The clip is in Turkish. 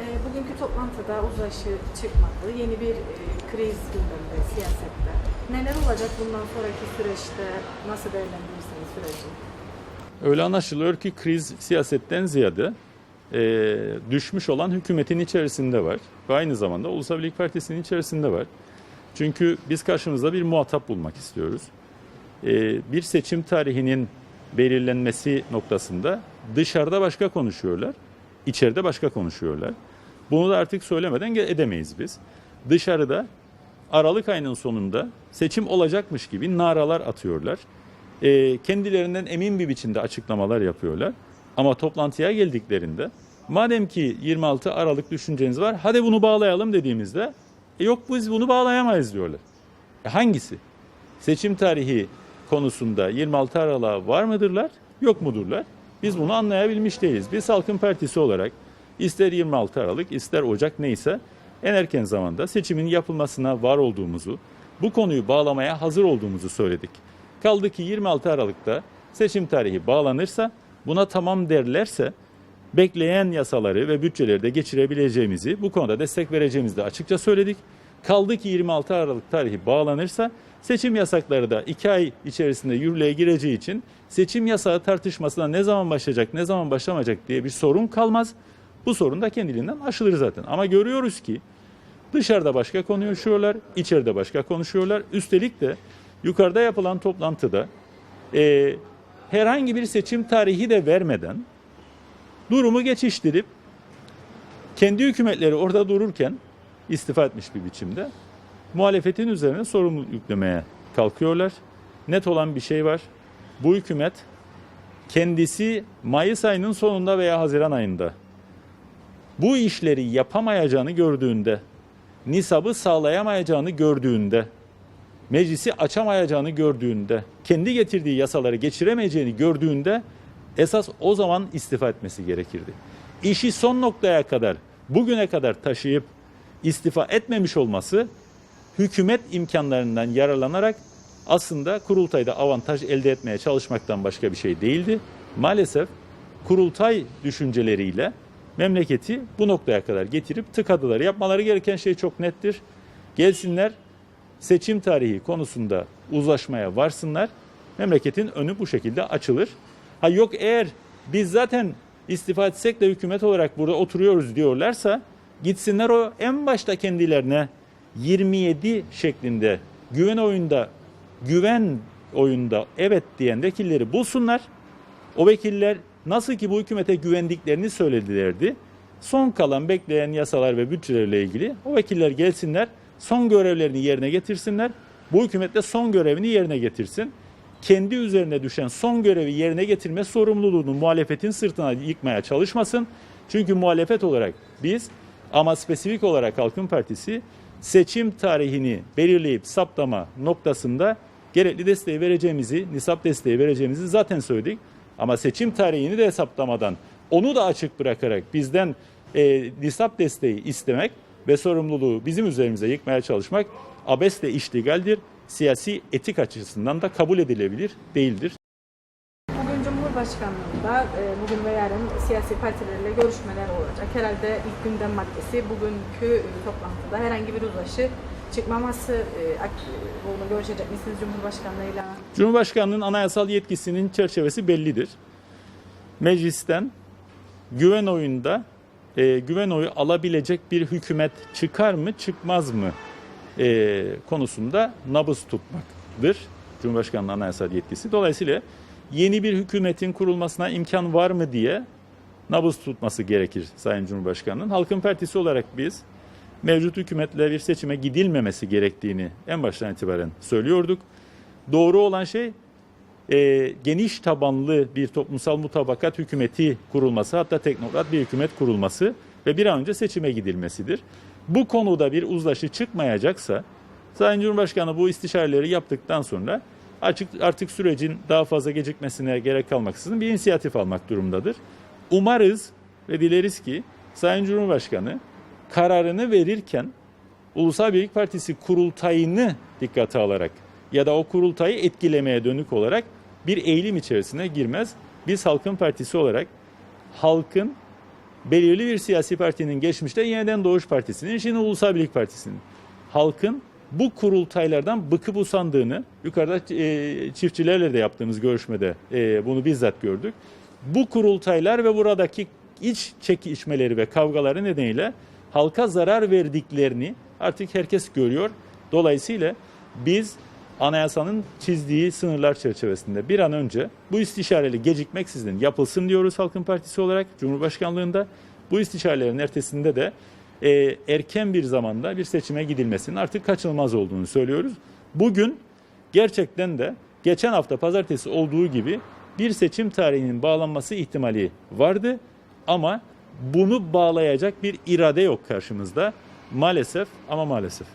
E, bugünkü toplantıda uzlaşı çıkmadı. Yeni bir e, kriz gündemde siyasette. Neler olacak bundan sonraki süreçte? Nasıl değerlendirirsiniz süreci? Öyle anlaşılıyor ki kriz siyasetten ziyade e, düşmüş olan hükümetin içerisinde var. Ve aynı zamanda Ulusal Birlik Partisi'nin içerisinde var. Çünkü biz karşımızda bir muhatap bulmak istiyoruz. E, bir seçim tarihinin belirlenmesi noktasında dışarıda başka konuşuyorlar, içeride başka konuşuyorlar. Bunu da artık söylemeden edemeyiz biz. Dışarıda Aralık ayının sonunda seçim olacakmış gibi naralar atıyorlar. E, kendilerinden emin bir biçimde açıklamalar yapıyorlar. Ama toplantıya geldiklerinde madem ki 26 Aralık düşünceniz var hadi bunu bağlayalım dediğimizde "E yok biz bunu bağlayamayız diyorlar. E hangisi? Seçim tarihi konusunda 26 Aralık'a var mıdırlar, yok mudurlar? Biz bunu anlayabilmiş değiliz. Biz Halkın Partisi olarak ister 26 Aralık ister Ocak neyse en erken zamanda seçimin yapılmasına var olduğumuzu, bu konuyu bağlamaya hazır olduğumuzu söyledik. Kaldı ki 26 Aralık'ta seçim tarihi bağlanırsa, buna tamam derlerse bekleyen yasaları ve bütçeleri de geçirebileceğimizi, bu konuda destek vereceğimizi de açıkça söyledik. Kaldı ki 26 Aralık tarihi bağlanırsa seçim yasakları da 2 ay içerisinde yürürlüğe gireceği için seçim yasağı tartışmasına ne zaman başlayacak, ne zaman başlamayacak diye bir sorun kalmaz. Bu sorun da kendiliğinden aşılır zaten. Ama görüyoruz ki dışarıda başka konuşuyorlar, içeride başka konuşuyorlar. Üstelik de yukarıda yapılan toplantıda e, herhangi bir seçim tarihi de vermeden durumu geçiştirip kendi hükümetleri orada dururken istifa etmiş bir biçimde muhalefetin üzerine sorumluluk yüklemeye kalkıyorlar. Net olan bir şey var. Bu hükümet kendisi Mayıs ayının sonunda veya Haziran ayında bu işleri yapamayacağını gördüğünde, nisabı sağlayamayacağını gördüğünde, meclisi açamayacağını gördüğünde, kendi getirdiği yasaları geçiremeyeceğini gördüğünde esas o zaman istifa etmesi gerekirdi. İşi son noktaya kadar, bugüne kadar taşıyıp istifa etmemiş olması hükümet imkanlarından yararlanarak aslında kurultayda avantaj elde etmeye çalışmaktan başka bir şey değildi. Maalesef kurultay düşünceleriyle memleketi bu noktaya kadar getirip tıkadılar. Yapmaları gereken şey çok nettir. Gelsinler seçim tarihi konusunda uzlaşmaya varsınlar. Memleketin önü bu şekilde açılır. Ha yok eğer biz zaten istifa etsek de hükümet olarak burada oturuyoruz diyorlarsa gitsinler o en başta kendilerine 27 şeklinde güven oyunda güven oyunda evet diyen vekilleri bulsunlar. O vekiller nasıl ki bu hükümete güvendiklerini söyledilerdi. Son kalan bekleyen yasalar ve bütçelerle ilgili o vekiller gelsinler, son görevlerini yerine getirsinler. Bu hükümet de son görevini yerine getirsin. Kendi üzerine düşen son görevi yerine getirme sorumluluğunu muhalefetin sırtına yıkmaya çalışmasın. Çünkü muhalefet olarak biz ama spesifik olarak Halkın Partisi seçim tarihini belirleyip saptama noktasında gerekli desteği vereceğimizi, nisap desteği vereceğimizi zaten söyledik. Ama seçim tarihini de hesaplamadan onu da açık bırakarak bizden e, nisap desteği istemek ve sorumluluğu bizim üzerimize yıkmaya çalışmak abesle iştigaldir. Siyasi etik açısından da kabul edilebilir değildir. Cumhurbaşkanlığında e, bugün ve yarın siyasi partilerle görüşmeler olacak. Herhalde ilk gündem maddesi bugünkü toplantıda herhangi bir uzlaşı çıkmaması e, bunu görüşecek misiniz Cumhurbaşkanlığıyla? Cumhurbaşkanlığının anayasal yetkisinin çerçevesi bellidir. Meclisten güven oyunda e, güven oyu alabilecek bir hükümet çıkar mı çıkmaz mı e, konusunda nabız tutmaktır. Cumhurbaşkanlığı anayasal yetkisi. Dolayısıyla yeni bir hükümetin kurulmasına imkan var mı diye nabız tutması gerekir Sayın Cumhurbaşkanı'nın. Halkın Partisi olarak biz mevcut hükümetle bir seçime gidilmemesi gerektiğini en baştan itibaren söylüyorduk. Doğru olan şey e, geniş tabanlı bir toplumsal mutabakat hükümeti kurulması hatta teknokrat bir hükümet kurulması ve bir an önce seçime gidilmesidir. Bu konuda bir uzlaşı çıkmayacaksa Sayın Cumhurbaşkanı bu istişareleri yaptıktan sonra açık artık sürecin daha fazla gecikmesine gerek kalmaksızın bir inisiyatif almak durumundadır. Umarız ve dileriz ki Sayın Cumhurbaşkanı kararını verirken Ulusal Birlik Partisi kurultayını dikkate alarak ya da o kurultayı etkilemeye dönük olarak bir eğilim içerisine girmez. Biz Halkın Partisi olarak halkın belirli bir siyasi partinin geçmişte yeniden Doğuş Partisi'nin, şimdi Ulusal Birlik Partisi'nin. Halkın bu kurultaylardan bıkıp usandığını, yukarıda e, çiftçilerle de yaptığımız görüşmede e, bunu bizzat gördük. Bu kurultaylar ve buradaki iç çekişmeleri ve kavgaları nedeniyle halka zarar verdiklerini artık herkes görüyor. Dolayısıyla biz anayasanın çizdiği sınırlar çerçevesinde bir an önce bu istişareli gecikmeksizin yapılsın diyoruz Halkın Partisi olarak Cumhurbaşkanlığında. Bu istişarelerin ertesinde de e, erken bir zamanda bir seçime gidilmesinin artık kaçınılmaz olduğunu söylüyoruz. Bugün gerçekten de geçen hafta pazartesi olduğu gibi bir seçim tarihinin bağlanması ihtimali vardı ama bunu bağlayacak bir irade yok karşımızda maalesef ama maalesef.